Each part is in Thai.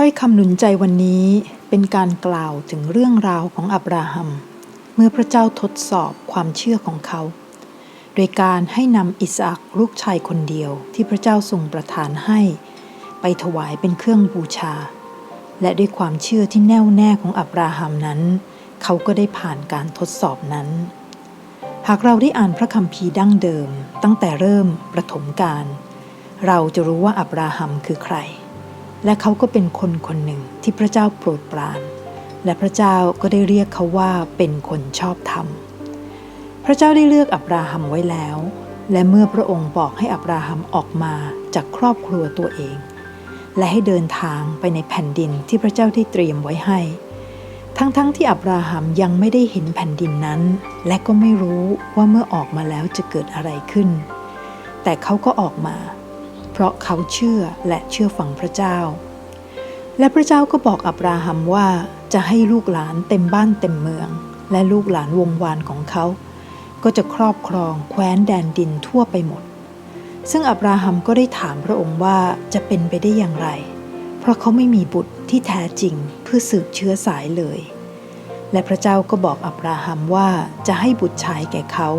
ถ้อยคำหนุนใจวันนี้เป็นการกล่าวถึงเรื่องราวของอับราฮัม เมื่อพระเจ้าทดสอบความเชื่อของเขา โดยการให้นำอิสอักลูกชายคนเดียวที่พระเจ้าทรงประทานให้ ไปถวายเป็นเครื่องบูชา และด้วยความเชื่อที่แน่วแน่ของอับราฮัมนั้น เขาก็ได้ผ่านการทดสอบนั้น หากเราได้อ่านพระคัมภีร์ดั้งเดิม ตั้งแต่เริ่มประถมการ เราจะรู้ว่าอับราฮัมคือใคร และเขาก็เป็นคนคนหนึ่งที่พระเจ้าโปรดปราน และพระเจ้าก็ได้เรียกเขาว่าเป็นคนชอบธรรม พระเจ้าได้เลือกอับราฮัมไว้แล้ว และเมื่อพระองค์บอกให้อับราฮัมออกมาจากครอบครัวตัวเอง และให้เดินทางไปในแผ่นดินที่พระเจ้าได้เตรียมไว้ให้ ทั้งๆทที่อับราฮัมยังไม่ได้เห็นแผ่นดินนั้น และก็ไม่รู้ว่าเมื่อออกมาแล้วจะเกิดอะไรขึ้น แต่เขาก็ออกมา เพราะเขาเชื่อและเชื่อฟังพระเจ้า และพระเจ้าก็บอกอับราฮัมว่าจะให้ลูกหลานเต็มบ้านเต็มเมือง และลูกหลานวงวานของเขา ก็จะครอบครองแคว้นแดนดินทั่วไปหมด ซึ่งอับราฮัมก็ได้ถามพระองค์ว่าจะเป็นไปได้อย่างไร เพราะเขาไม่มีบุตรที่แท้จริงเพื่อสืบเชื้อสายเลย และพระเจ้าก็บอกอับราฮัมว่าจะให้บุตรชายแก่เขา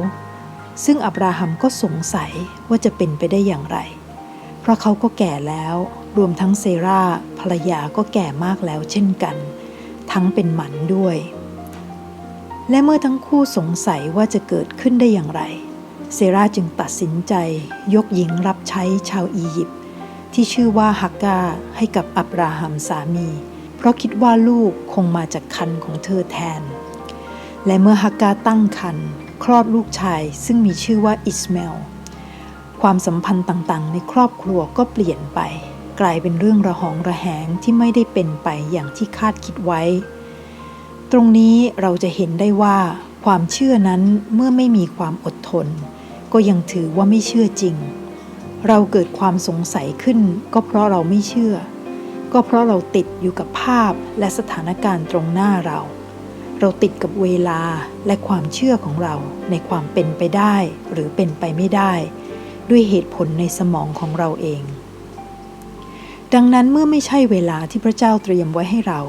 ซึ่งอับราฮัมก็สงสัยว่าจะเป็นไปได้อย่างไร ราะเขาก็แก่แล้ว รวมทั้งเซราภรรยาก็แก่มากแล้วเช่นกัน ทั้งเป็นหมันด้วย และเมื่อทั้งคู่สงสัยว่าจะเกิดขึ้นได้อย่างไร เซราจึงตัดสินใจ ยกหญิงรับใช้ชาวอียิปต์ที่ชื่อว่าฮักกาให้กับอับราฮัมสามี เพราะคิดว่าลูกคงมาจากคันของเธอแทน และเมื่อฮักกาตั้งคันคลอดลูกชายซึ่งมีชื่อว่าอิสมาเอล ความสัมพันธ์ต่างๆ ในครอบครัวก็เปลี่ยนไป กลายเป็นเรื่องระหองระแหงที่ไม่ได้เป็นไปอย่างที่คาดคิดไว้ ตรงนี้เราจะเห็นได้ว่า ความเชื่อนั้นเมื่อไม่มีความอดทน ก็ยังถือว่าไม่เชื่อจริง เราเกิดความสงสัยขึ้น ก็เพราะเราไม่เชื่อ ก็เพราะเราติดอยู่กับภาพและสถานการณ์ตรงหน้าเรา เราติดกับเวลาและความเชื่อของเราในความเป็นไปได้หรือเป็นไปไม่ได้ ด้วยเหตุผลในสมองของเราเอง ดังนั้นเมื่อไม่ใช่เวลาที่พระเจ้าเตรียมไว้ให้เรา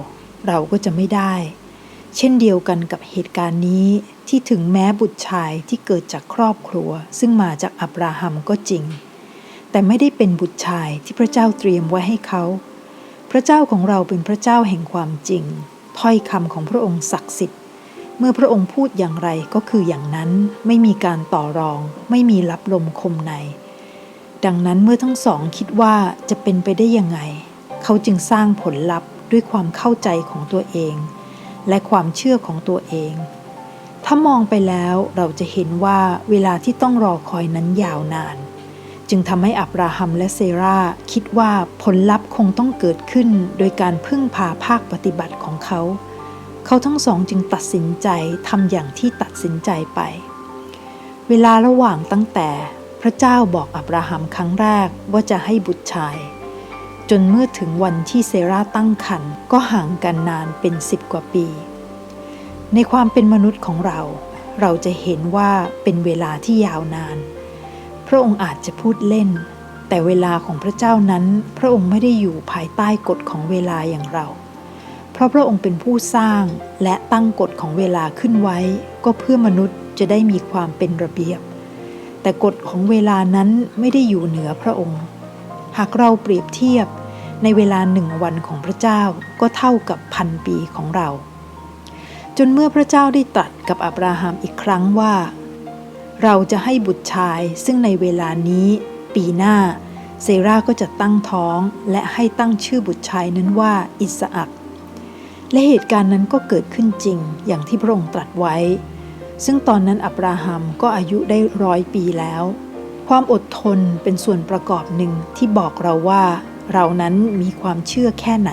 เราก็จะไม่ได้ เช่นเดียวกันกับเหตุการณ์นี้ที่ถึงแม้บุตรชายที่เกิดจากครอบครัว ซึ่งมาจากอับราฮัมก็จริง แต่ไม่ได้เป็นบุตรชายที่พระเจ้าเตรียมไว้ให้เขา พระเจ้าของเราเป็นพระเจ้าแห่งความจริง ถ้อยคำของพระองค์ศักดิ์สิทธิ์ เมื่อพระองค์พูดอย่างไรก็คืออย่างนั้นไม่มีการต่อรอง ไม่มีรับลมคมใน ดังนั้นเมื่อทั้งสองคิดว่าจะเป็นไปได้ยังไง เขาจึงสร้างผลลัพธ์ด้วยความเข้าใจของตัวเอง และความเชื่อของตัวเอง ถ้ามองไปแล้วเราจะเห็นว่าเวลาที่ต้องรอคอยนั้นยาวนาน จึงทำให้อับราฮัมและเซราคิดว่าผลลัพธ์คงต้องเกิดขึ้นโดยการพึ่งพาภาคปฏิบัติของเขา เขาทั้งสองจึงตัดสินใจทำอย่างที่ตัดสินใจไป เวลาระหว่างตั้งแต่พระเจ้าบอกอับราฮัมครั้งแรกว่าจะให้บุตรชาย จนเมื่อถึงวันที่เซราตั้งครรภ์ก็ห่างกันนานเป็นสิบกว่าปี ในความเป็นมนุษย์ของเรา เราจะเห็นว่าเป็นเวลาที่ยาวนาน พระองค์อาจจะพูดเล่น แต่เวลาของพระเจ้านั้น พระองค์ไม่ได้อยู่ภายใต้กฎของเวลาอย่างเรา ราะพระองค์เป็นผู้สร้างและตั้งกฎของเวลาขึ้นไว้ ก็เพื่อมนุษย์จะได้มีความเป็นระเบียบ แต่กฎของเวลานั้นไม่ได้อยู่เหนือพระองค์ หากเราเปรียบเทียบในเวลาหนึ่งวันของพระเจ้าก็เท่ากับพันปีของเรา จนเมื่อพระเจ้าได้ตรัสกับอับราฮัมอีกครั้งว่า เราจะให้บุตรชายซึ่งในเวลานี้ ปีหน้า เซราก็จะตั้งท้องและให้ตั้งชื่อบุตรชายนั้นว่าอิสอัก และเหตุการณ์นั้นก็เกิดขึ้นจริงอย่างที่พระองค์ตรัสไว้ ซึ่งตอนนั้นอับราฮัมก็อายุได้ร้อยปีแล้ว ความอดทนเป็นส่วนประกอบหนึ่งที่บอกเราว่า เรานั้นมีความเชื่อแค่ไหน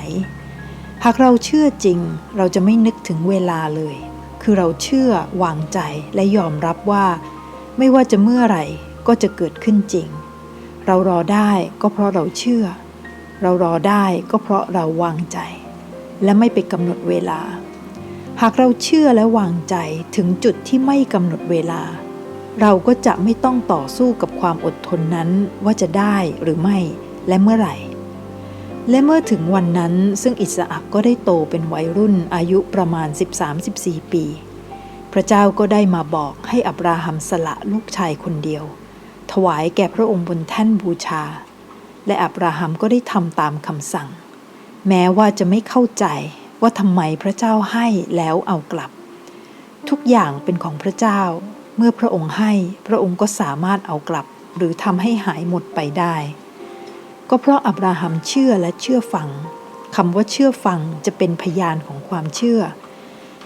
หากเราเชื่อจริง เราจะไม่นึกถึงเวลาเลย คือเราเชื่อวางใจและยอมรับว่า ไม่ว่าจะเมื่อไหร่ก็จะเกิดขึ้นจริง เรารอได้ก็เพราะเราเชื่อ เรารอได้ก็เพราะเราวางใจ และไม่ไปกำหนดเวลา หากเราเชื่อและวางใจถึงจุดที่ไม่กำหนดเวลา เราก็จะไม่ต้องต่อสู้กับความอดทนนั้นว่าจะได้หรือไม่และเมื่อไหร่ และเมื่อถึงวันนั้นซึ่งอิสอักก็ได้โตเป็นวัยรุ่นอายุประมาณ 13-14 ปี พระเจ้าก็ได้มาบอกให้อับราฮัมสละลูกชายคนเดียว ถวายแก่พระองค์บนแท่นบูชา และอับราฮัมก็ได้ทำตามคำสั่ง แม้ว่าจะไม่เข้าใจว่าทำไมพระเจ้าให้แล้วเอากลับ ทุกอย่างเป็นของพระเจ้า เมื่อพระองค์ให้พระองค์ก็สามารถเอากลับ หรือทำให้หายหมดไปได้ ก็เพราะอับราฮัมเชื่อและเชื่อฟังคำว่าเชื่อฟังจะเป็นพยานของความเชื่อ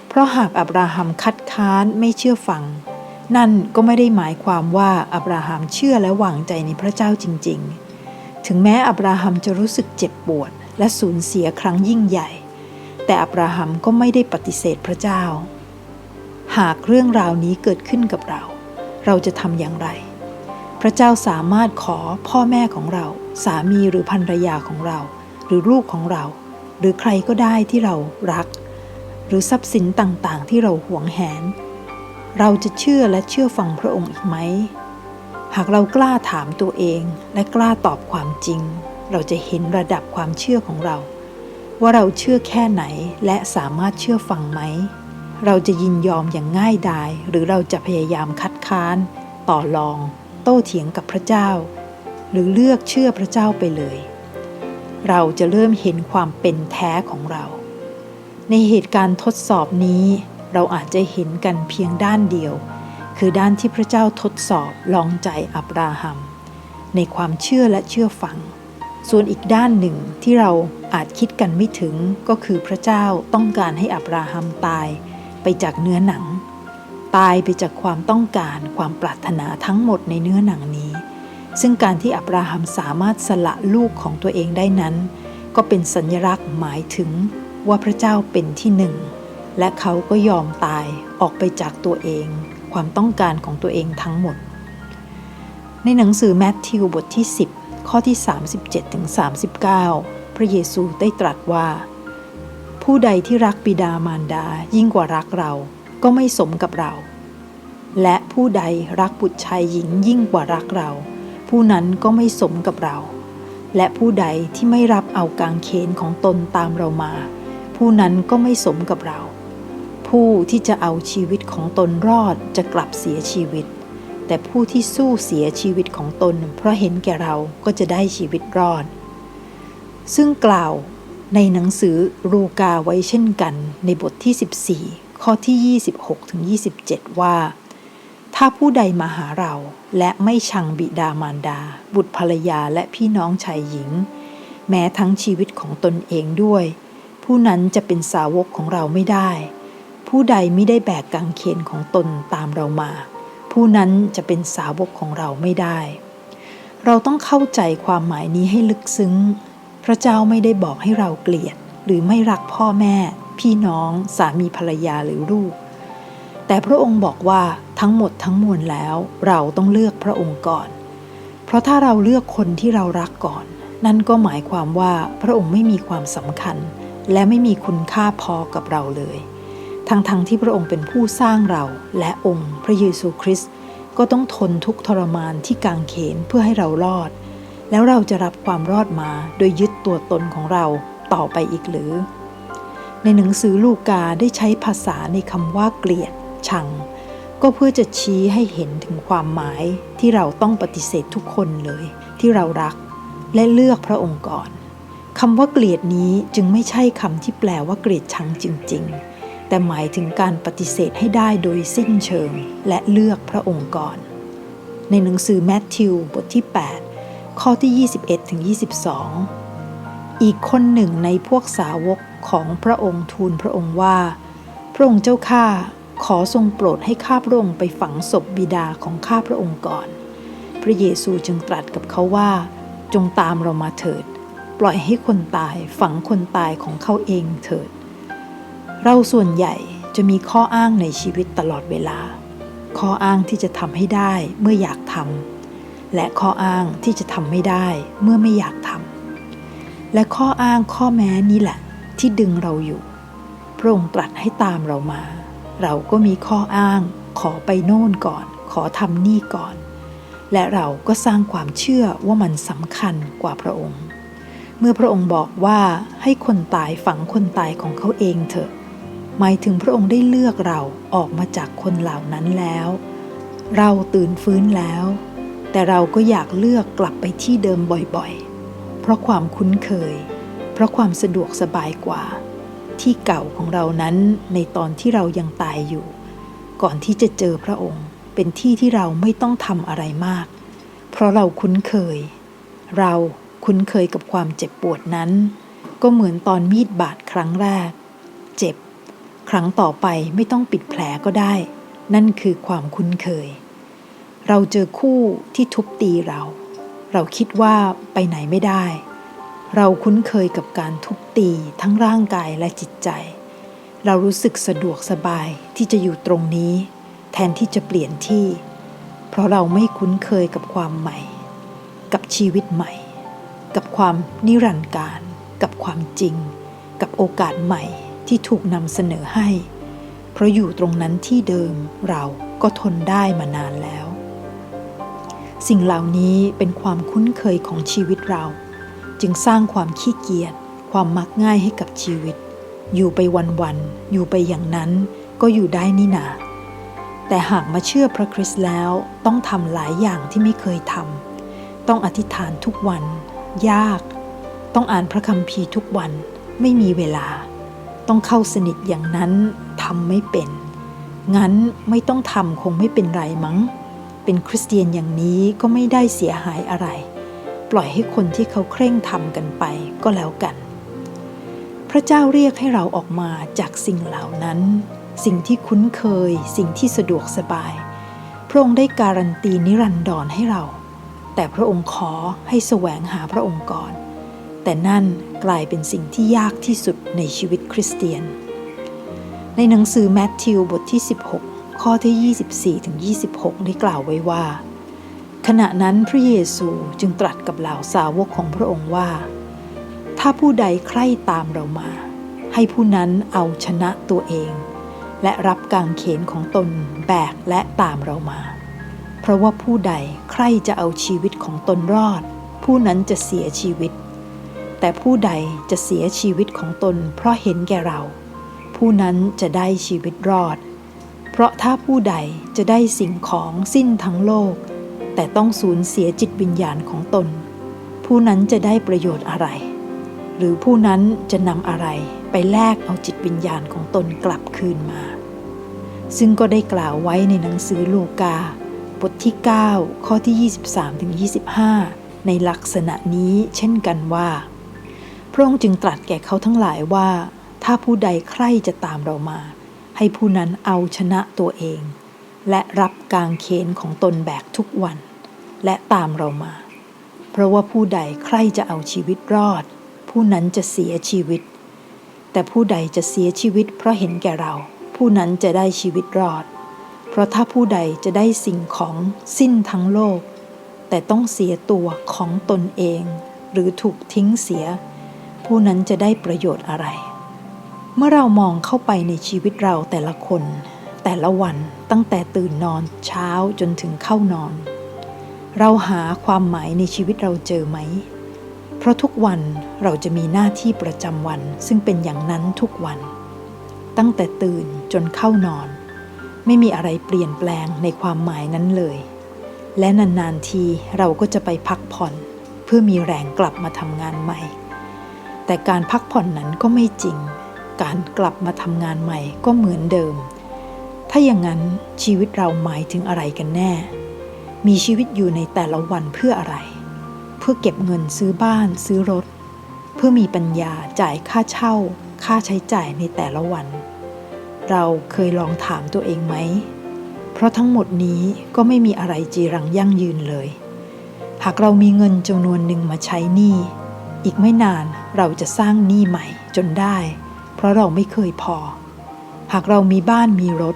เพราะหากอับราฮัมคัดค้านไม่เชื่อฟัง นั่นก็ไม่ได้หมายความว่าอับราฮัมเชื่อและวางใจในพระเจ้าจริง ๆ ถึงแม้อับราฮัมจะรู้สึกเจ็บปวด และสูญเสียครั้งยิ่งใหญ่ แต่อับราฮัมก็ไม่ได้ปฏิเสธพระเจ้า หากเรื่องราวนี้เกิดขึ้นกับเรา เราจะทำอย่างไร พระเจ้าสามารถขอพ่อแม่ของเรา สามีหรือภรรยาของเรา หรือลูกของเรา หรือใครก็ได้ที่เรารัก หรือทรัพย์สินต่างๆ ที่เราหวงแหน เราจะเชื่อและเชื่อฟังพระองค์อีกไหมหากเรากล้าถามตัวเองและกล้าตอบความจริง เราจะเห็นระดับความเชื่อของเรา ว่าเราเชื่อแค่ไหนและสามารถเชื่อฟังไหม เราจะยินยอมอย่างง่ายดาย หรือเราจะพยายามคัดค้าน ต่อรอง โต้เถียงกับพระเจ้า หรือเลือกเชื่อพระเจ้าไปเลย เราจะเริ่มเห็นความเป็นแท้ของเรา ในเหตุการณ์ทดสอบนี้เราอาจจะเห็นกันเพียงด้านเดียว คือด้านที่พระเจ้าทดสอบลองใจอับราฮัม ในความเชื่อและเชื่อฟัง ส่วนอีกด้านหนึ่งที่เราอาจคิดกันไม่ถึงก็คือพระเจ้าต้องการให้อับราฮัมตายไปจากเนื้อหนัง ตายไปจากความต้องการความปรารถนาทั้งหมดในเนื้อหนังนี้ ซึ่งการที่อับราฮัมสามารถสละลูกของตัวเองได้นั้น ก็เป็นสัญลักษณ์หมายถึงว่าพระเจ้าเป็นที่หนึ่ง และเขาก็ยอมตายออกไปจากตัวเอง ความต้องการของตัวเองทั้งหมด ในหนังสือแมทธิวบทที่ 10 ข้อที่ 37ถึง39 พระเยซูได้ตรัสว่า ผู้ใดที่รักบิดามารดายิ่งกว่ารักเราก็ไม่สมกับเรา และผู้ใดรักบุตรชายหญิงยิ่งกว่ารักเรา ผู้นั้นก็ไม่สมกับเรา และผู้ใดที่ไม่รับเอากางเขนของตนตามเรามา ผู้นั้นก็ไม่สมกับเรา ผู้ที่จะเอาชีวิตของตนรอดจะกลับเสียชีวิต แต่ผู้ที่สู้เสียชีวิตของตน เพราะเห็นแก่เราก็จะได้ชีวิตรอด ซึ่งกล่าวในหนังสือรูกาไว้เช่นกันในบทที่ 14 ข้อที่ 26ถึง27 ว่า ถ้าผู้ใดมาหาเราและไม่ชังบิดามารดา บุตรภรรยาและพี่น้องชายหญิง แม้ทั้งชีวิตของตนเองด้วย ผู้นั้นจะเป็นสาวกของเราไม่ได้ ผู้ใดไม่ได้แบกกางเขนของตนตามเรามา ผู้นั้นจะเป็นสาวกของเราไม่ได้ เราต้องเข้าใจความหมายนี้ให้ลึกซึ้ง พระเจ้าไม่ได้บอกให้เราเกลียด หรือไม่รักพ่อแม่ พี่น้อง สามีภรรยาหรือลูก แต่พระองค์บอกว่าทั้งหมดทั้งมวลแล้ว เราต้องเลือกพระองค์ก่อน เพราะถ้าเราเลือกคนที่เรารักก่อน นั่นก็หมายความว่าพระองค์ไม่มีความสำคัญ และไม่มีคุณค่าพอกับเราเลย ทั้งๆทที่พระองค์เป็นผู้สร้างเราและองค์พระเยซูคริสต์ก็ต้องทนทุกทรมานที่กางเขนเพื่อให้เรารอด แล้วเราจะรับความรอดมาโดยยึดตัวตนของเราต่อไปอีกหรือ ในหนังสือลูกาได้ใช้ภาษาในคำว่าเกลียด ชัง ก็เพื่อจะชี้ให้เห็นถึงความหมายที่เราต้องปฏิเสธทุกคนเลย ที่เรารักและเลือกพระองค์ก่อนคำว่าเกลียดนี้จึงไม่ใช่คำที่แปลว่าเกลียดชังจริง ๆ แต่หมายถึงการปฏิเสธให้ได้โดยสิ้นเชิงและเลือกพระองค์ก่อน ในหนังสือแมทธิวบทที่ 8 ข้อที่ 21ถึง22 อีกคนหนึ่งในพวกสาวกของพระองค์ทูลพระองค์ว่า พระองค์เจ้าข้าขอทรงโปรดให้ข้าพระองค์ไปฝังศพบิดาของข้าพระองค์ก่อน พระเยซูจึงตรัสกับเขาว่า จงตามเรามาเถิด ปล่อยให้คนตายฝังคนตายของเขาเองเถิด เราส่วนใหญ่จะมีข้ออ้างในชีวิตตลอดเวลา ข้ออ้างที่จะทำให้ได้เมื่ออยากทำและข้ออ้างที่จะทำไม่ได้เมื่อไม่อยากทำและข้ออ้างข้อแม้นี้แหละ ที่ดึงเราอยู่ พระองค์ตรัสให้ตามเรามา เราก็มีข้ออ้าง ขอไปโน่นก่อน ขอทำนี่ก่อน และเราก็สร้างความเชื่อว่ามันสำคัญกว่าพระองค์ เมื่อพระองค์บอกว่าให้คนตายฝังคนตายของเขาเองเถอะ หมายถึงพระองค์ได้เลือกเราออกมาจากคนเหล่านั้นแล้ว เราตื่นฟื้นแล้ว แต่เราก็อยากเลือกกลับไปที่เดิมบ่อยๆ เพราะความคุ้นเคย เพราะความสะดวกสบายกว่า ที่เก่าของเรานั้นในตอนที่เรายังตายอยู่ ก่อนที่จะเจอพระองค์ เป็นที่ที่เราไม่ต้องทำอะไรมาก เพราะเราคุ้นเคย เราคุ้นเคยกับความเจ็บปวดนั้น ก็เหมือนตอนมีดบาดครั้งแรก เจ็บ ครั้งต่อไปไม่ต้องปิดแผลก็ได้ นั่นคือความคุ้นเคย เราเจอคู่ที่ทุบตีเรา เราคิดว่าไปไหนไม่ได้ เราคุ้นเคยกับการทุบตีทั้งร่างกายและจิตใจ เรารู้สึกสะดวกสบายที่จะอยู่ตรงนี้ แทนที่จะเปลี่ยนที่ เพราะเราไม่คุ้นเคยกับความใหม่ กับชีวิตใหม่ กับความนิรันดร์การ กับความจริง กับโอกาสใหม่ ที่ถูกนำเสนอให้ เพราะอยู่ตรงนั้นที่เดิมเราก็ทนได้มานานแล้ว สิ่งเหล่านี้เป็นความคุ้นเคยของชีวิตเรา จึงสร้างความขี้เกียจความมักง่ายให้กับชีวิต อยู่ไปวันๆอยู่ไปอย่างนั้นก็อยู่ได้นี่นาแต่หากมาเชื่อพระคริสต์แล้วต้องทำหลายอย่างที่ไม่เคยทำต้องอธิษฐานทุกวัน ยาก ต้องอ่านพระคัมภีร์ทุกวันไม่มีเวลา ต้องเข้าสนิทอย่างนั้นทำไม่เป็น งั้นไม่ต้องทำคงไม่เป็นไรมั้ง เป็นคริสเตียนอย่างนี้ก็ไม่ได้เสียหายอะไร ปล่อยให้คนที่เขาเคร่งทำกันไปก็แล้วกัน พระเจ้าเรียกให้เราออกมาจากสิ่งเหล่านั้น สิ่งที่คุ้นเคย สิ่งที่สะดวกสบาย พระองค์ได้การันตีนิรันดรให้เรา แต่พระองค์ขอให้แสวงหาพระองค์ก่อน แต่นั่นกลายเป็นสิ่งที่ยากที่สุดในชีวิตคริสเตียน ในหนังสือแมทธิวบทที่ 16 ข้อที่ 24ถึง26 ได้กล่าวไว้ว่า ขณะนั้นพระเยซูจึงตรัสกับเหล่าสาวกของพระองค์ว่า ถ้าผู้ใดใคร่ตามเรามา ให้ผู้นั้นเอาชนะตัวเอง และรับกางเขนของตนแบกและตามเรามา เพราะว่าผู้ใดใคร่จะเอาชีวิตของตนรอด ผู้นั้นจะเสียชีวิต แต่ผู้ใดจะเสียชีวิตของตนเพราะเห็นแก่เรา ผู้นั้นจะได้ชีวิตรอด เพราะถ้าผู้ใดจะได้สิ่งของสิ้นทั้งโลก แต่ต้องสูญเสียจิตวิญญาณของตน ผู้นั้นจะได้ประโยชน์อะไร หรือผู้นั้นจะนำอะไรไปแลกเอาจิตวิญญาณของตนกลับคืนมา ซึ่งก็ได้กล่าวไว้ในหนังสือลูกา บทที่ 9 ข้อที่ 23ถึง25 ในลักษณะนี้เช่นกันว่า พระองค์จึงตรัสแก่เขาทั้งหลายว่า ถ้าผู้ใดใคร่จะตามเรามา ให้ผู้นั้นเอาชนะตัวเอง และรับกางเขนของตนแบกทุกวัน และตามเรามา เพราะว่าผู้ใดใคร่จะเอาชีวิตรอด ผู้นั้นจะเสียชีวิต แต่ผู้ใดจะเสียชีวิตเพราะเห็นแก่เรา ผู้นั้นจะได้ชีวิตรอด เพราะถ้าผู้ใดจะได้สิ่งของสิ้นทั้งโลก แต่ต้องเสียตัวของตนเอง หรือถูกทิ้งเสีย ผู้นั้นจะได้ประโยชน์อะไร เมื่อเรามองเข้าไปในชีวิตเราแต่ละคน แต่ละวันตั้งแต่ตื่นนอนเช้าจนถึงเข้านอน เราหาความหมายในชีวิตเราเจอไหม เพราะทุกวันเราจะมีหน้าที่ประจำวัน ซึ่งเป็นอย่างนั้นทุกวัน ตั้งแต่ตื่นจนเข้านอน ไม่มีอะไรเปลี่ยนแปลงในความหมายนั้นเลย และนานๆทีเราก็จะไปพักผ่อน เพื่อมีแรงกลับมาทำงานใหม่ แต่การพักผ่อนนั้นก็ไม่จริง การกลับมาทำงานใหม่ก็เหมือนเดิม ถ้าอย่างนั้นชีวิตเราหมายถึงอะไรกันแน่ มีชีวิตอยู่ในแต่ละวันเพื่ออะไร เพื่อเก็บเงินซื้อบ้านซื้อรถ เพื่อมีปัญญาจ่ายค่าเช่า ค่าใช้จ่ายในแต่ละวัน เราเคยลองถามตัวเองไหม เพราะทั้งหมดนี้ก็ไม่มีอะไรจีรังยั่งยืนเลย หากเรามีเงินจำนวนหนึ่งมาใช้หนี้ อีกไม่นานเราจะสร้างหนี้ใหม่จนได้ เพราะเราไม่เคยพอ หากเรามีบ้านมีรถ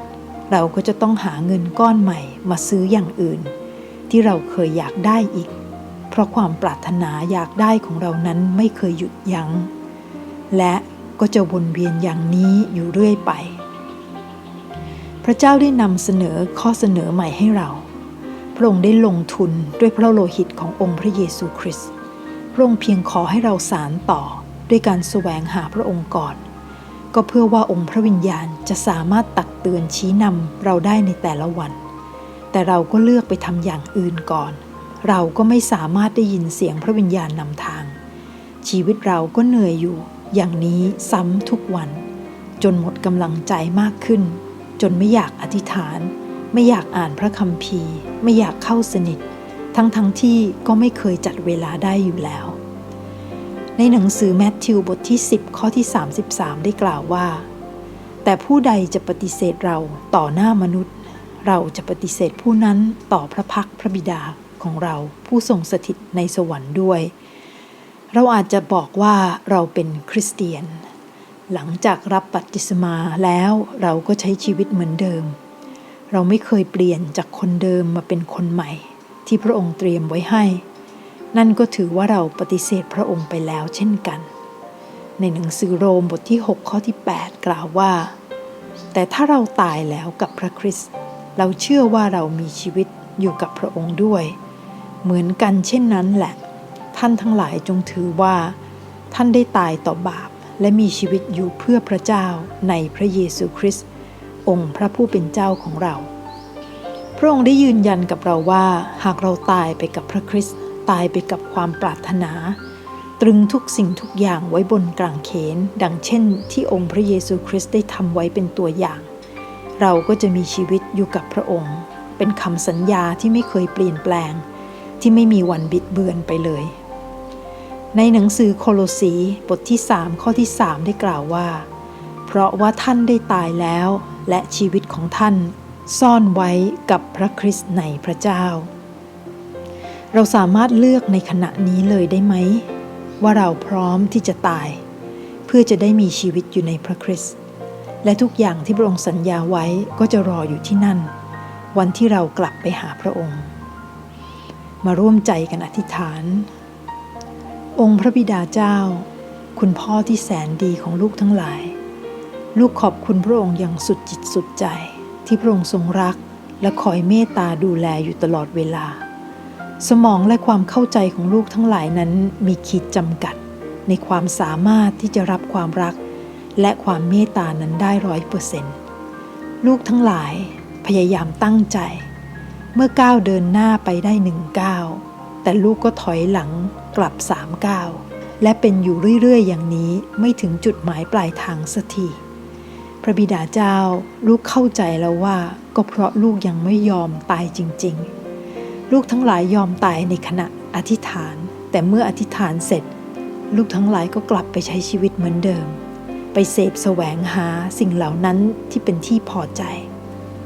เราก็จะต้องหาเงินก้อนใหม่มาซื้ออย่างอื่น ที่เราเคยอยากได้อีก เพราะความปรารถนาอยากได้ของเรานั้นไม่เคยหยุดยัง้ง และก็จะวนเวียนอย่างนี้อยู่เรื่อยไป พระเจ้าได้นำเสนอข้อเสนอใหม่ให้เรา พระองค์ได้ลงทุนด้วยพระโลหิตขององค์พระเยซูคริสต์ พระองค์เพียงขอให้เราสารต่อด้วยการแสวงหาพระองค์ก่อน ก็เพื่อว่าองค์พระวิญญาณจะสามารถตักเตือนชี้นำเราได้ในแต่ละวัน แต่เราก็เลือกไปทำอย่างอื่นก่อน เราก็ไม่สามารถได้ยินเสียงพระวิญญาณนำทาง ชีวิตเราก็เหนื่อยอยู่ อย่างนี้ซ้ำทุกวัน จนหมดกำลังใจมากขึ้น จนไม่อยากอธิษฐาน ไม่อยากอ่านพระคัมภีร์ ไม่อยากเข้าสนิท ทั้งทั้งๆที่ก็ไม่เคยจัดเวลาได้อยู่แล้ว ในหนังสือแมทธิวบทที่ 10 ข้อที่ 33 ได้กล่าวว่า แต่ผู้ใดจะปฏิเสธเราต่อหน้ามนุษย์ เราจะปฏิเสธผู้นั้นต่อพระพักพระบิดาของเราผู้ทรงสถิตในสวรรค์ด้วย เราอาจจะบอกว่าเราเป็นคริสเตียน หลังจากรับบัพติศมาแล้วเราก็ใช้ชีวิตเหมือนเดิม เราไม่เคยเปลี่ยนจากคนเดิมมาเป็นคนใหม่ ที่พระองค์เตรียมไว้ให้ นั่นก็ถือว่าเราปฏิเสธพระองค์ไปแล้วเช่นกัน ในหนังสือโรมบทที่ 6 ข้อที่ 8 กล่าวว่า แต่ถ้าเราตายแล้วกับพระคริสต์เราเชื่อว่าเรามีชีวิตอยู่กับพระองค์ด้วย เหมือนกันเช่นนั้นแหละ ท่านทั้งหลายจงถือว่า ท่านได้ตายต่อบาปและมีชีวิตอยู่เพื่อพระเจ้าในพระเยซูคริสต์องค์พระผู้เป็นเจ้าของเรา พระองค์ได้ยืนยันกับเราว่าหากเราตายไปกับพระคริสต์ตายไปกับความปรารถนา ตรึงทุกสิ่งทุกอย่างไว้บนกลางเขน ดังเช่น ที่องค์พระเยซูคริสต์ได้ทำไว้เป็นตัวอย่าง เราก็จะมีชีวิตอยู่กับพระองค์ เป็นคำสัญญาที่ไม่เคยเปลี่ยนแปลง ที่ไม่มีวันบิดเบือนไปเลย ในหนังสือโคโลสีบทที่ 3 ข้อที่ 3 ได้กล่าวว่า เพราะว่าท่านได้ตายแล้ว และชีวิตของท่าน ซ่อนไว้กับพระคริสต์ในพระเจ้า เราสามารถเลือกในขณะนี้เลยได้ไหม ว่าเราพร้อมที่จะตาย เพื่อจะได้มีชีวิตอยู่ในพระคริสต์และทุกอย่างที่พระองค์สัญญาไว้ก็จะรออยู่ที่นั่น วันที่เรากลับไปหาพระองค์ มาร่วมใจกันอธิษฐาน องค์พระบิดาเจ้า คุณพ่อที่แสนดีของลูกทั้งหลาย ลูกขอบคุณพระองค์อย่างสุดจิตสุดใจ ที่พระองค์ทรงรักและคอยเมตตาดูแลอยู่ตลอดเวลา สมองและความเข้าใจของลูกทั้งหลายนั้นมีขีดจำกัด ในความสามารถที่จะรับความรัก และความเมตตานั้นได้ร้อยเปอร์เซนต์ลูกทั้งหลายพยายามตั้งใจ เมื่อก้าวเดินหน้าไปได้หนึ่งก้าวแต่ลูกก็ถอยหลังกลับสามก้าวและเป็นอยู่เรื่อยๆ อย่างนี้ไม่ถึงจุดหมายปลายทางสักที ระบิดาเจ้าลูกเข้าใจแล้วว่า ก็เพราะลูกยังไม่ยอมตายจริง ๆ ลูกทั้งหลายยอมตายในขณะอธิษฐาน แต่เมื่ออธิษฐานเสร็จ ลูกทั้งหลายก็กลับไปใช้ชีวิตเหมือนเดิม ไปเสพแสวงหาสิ่งเหล่านั้นที่เป็นที่พอใจ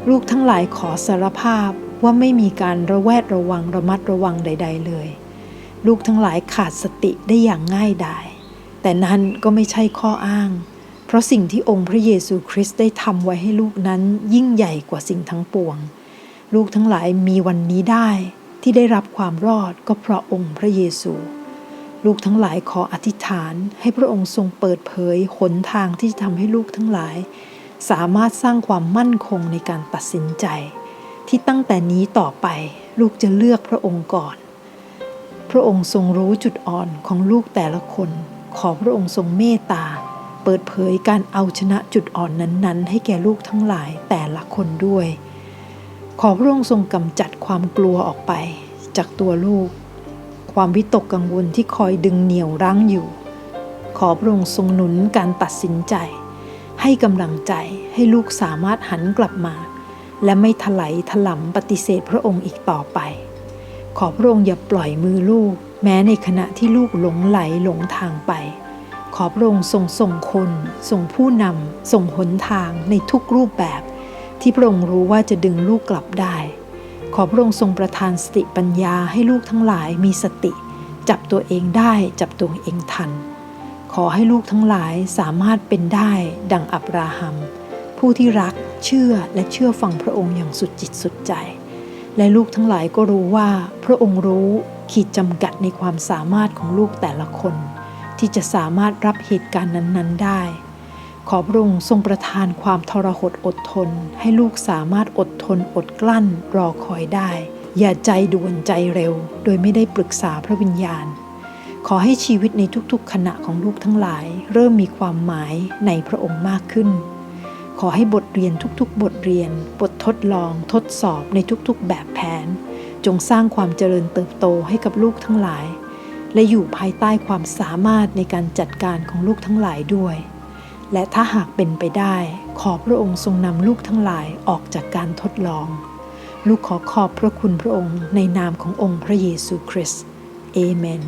ลูกทั้งหลายขอสารภาพว่าไม่มีการระแวดระวังระมัดระวังใด ๆ เลย ลูกทั้งหลายขาดสติได้อย่างง่ายดายแต่นั้นก็ไม่ใช่ข้ออ้าง เพราะสิ่งที่องค์พระเยซูคริสต์ได้ทำไว้ให้ลูกนั้นยิ่งใหญ่กว่าสิ่งทั้งปวง ลูกทั้งหลายมีวันนี้ได้ที่ได้รับความรอดก็เพราะองค์พระเยซู ลูกทั้งหลายขออธิษฐานให้พระองค์ทรงเปิดเผยหนทางที่จะทำให้ลูกทั้งหลาย สามารถสร้างความมั่นคงในการตัดสินใจ ที่ตั้งแต่นี้ต่อไปลูกจะเลือกพระองค์ก่อน พระองค์ทรงรู้จุดอ่อนของลูกแต่ละคน ขอพระองค์ทรงเมตตา เปิดเผยการเอาชนะจุดอ่อนนั้นๆ ให้แก่ลูกทั้งหลายแต่ละคนด้วย ขอพระองค์ทรงกำจัดความกลัวออกไป จากตัวลูก ความวิตกกังวลที่คอยดึงเหนี่ยวรั้งอยู่ ขอพระองค์ทรงหนุนการตัดสินใจ ให้กำลังใจให้ลูกสามารถหันกลับมา และไม่ถลายถลำปฏิเสธพระองค์อีกต่อไป ขอพระองค์อย่าปล่อยมือลูก แม้ในขณะที่ลูกหลงไหลหลงทางไป ขอพระองค์ทรงส่งคนส่งผู้นำส่งหนทางในทุกรูปแบบ ที่พระองค์รู้ว่าจะดึงลูกกลับได้ ขอพระองค์ทรงประทานสติปัญญาให้ลูกทั้งหลายมีสติ จับตัวเองได้จับตัวเองทัน ขอให้ลูกทั้งหลายสามารถเป็นได้ดังอับราฮัม ผู้ที่รักเชื่อและเชื่อฟังพระองค์อย่างสุดจิตสุดใจ และลูกทั้งหลายก็รู้ว่าพระองค์รู้ขีดจำกัดในความสามารถของลูกแต่ละคน ที่จะสามารถรับเหตุการณ์นั้น ๆ ได้ ขอพระองค์ทรงประทานความทรหดอดทน ให้ลูกสามารถอดทนอดกลั้นรอคอยได้ อย่าใจด่วนใจเร็ว โดยไม่ได้ปรึกษาพระวิญญาณ ขอให้ชีวิตในทุกๆ ขณะของลูกทั้งหลาย เริ่มมีความหมายในพระองค์มากขึ้น ขอให้บทเรียนทุกๆ บทเรียน บททดลอง ทดสอบในทุกๆ แบบแผน จงสร้างความเจริญเติบโตให้กับลูกทั้งหลาย และอยู่ภายใต้ความสามารถในการจัดการของลูกทั้งหลายด้วย และถ้าหากเป็นไปได้ ขอพระองค์ทรงนำลูกทั้งหลายออกจากการทดลอง ลูกขอขอบพระคุณพระองค์ในนามขององค์พระเยซูคริสต์เอเมน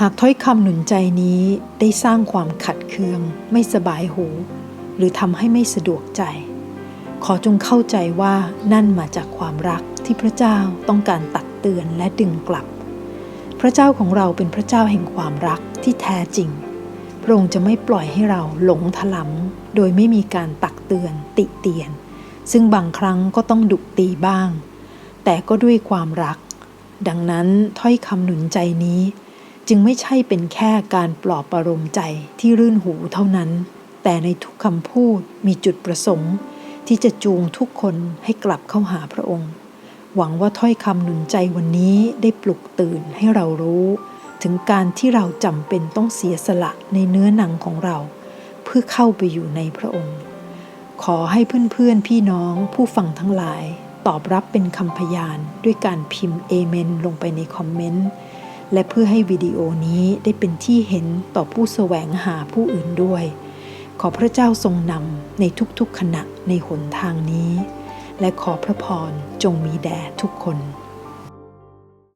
หากถ้อยคำหนุนใจนี้ได้สร้างความขัดเคือง ไม่สบายหู หรือทำให้ไม่สะดวกใจ ขอจงเข้าใจว่านั่นมาจากความรักที่พระเจ้าต้องการตักเตือนและดึงกลับ พระเจ้าของเราเป็นพระเจ้าแห่งความรักที่แท้จริง พระองค์จะไม่ปล่อยให้เราหลงถลำโดยไม่มีการตักเตือนติเตียน ซึ่งบางครั้งก็ต้องดุตีบ้าง แต่ก็ด้วยความรัก ดังนั้นถ้อยคำหนุนใจนี้ จึงไม่ใช่เป็นแค่การปลอบประโลมใจที่รื่นหูเท่านั้น แต่ในทุกคำพูดมีจุดประสงค์ ที่จะจูงทุกคนให้กลับเข้าหาพระองค์ หวังว่าถ้อยคำหนุนใจวันนี้ได้ปลุกตื่นให้เรารู้ ถึงการที่เราจำเป็นต้องเสียสละในเนื้อหนังของเรา เพื่อเข้าไปอยู่ในพระองค์ ขอให้เพื่อนๆพี่น้องผู้ฟังทั้งหลาย ตอบรับเป็นคำพยานด้วยการพิมพ์เอเมนลงไปในคอมเมนต์และเพื่อให้วิดีโอนี้ได้เป็นที่เห็นต่อผู้แสวงหาผู้อื่นด้วย ขอพระเจ้าทรงนำในทุกๆขณะในหนทางนี้ และขอพระพรจงมีแด่ทุกคน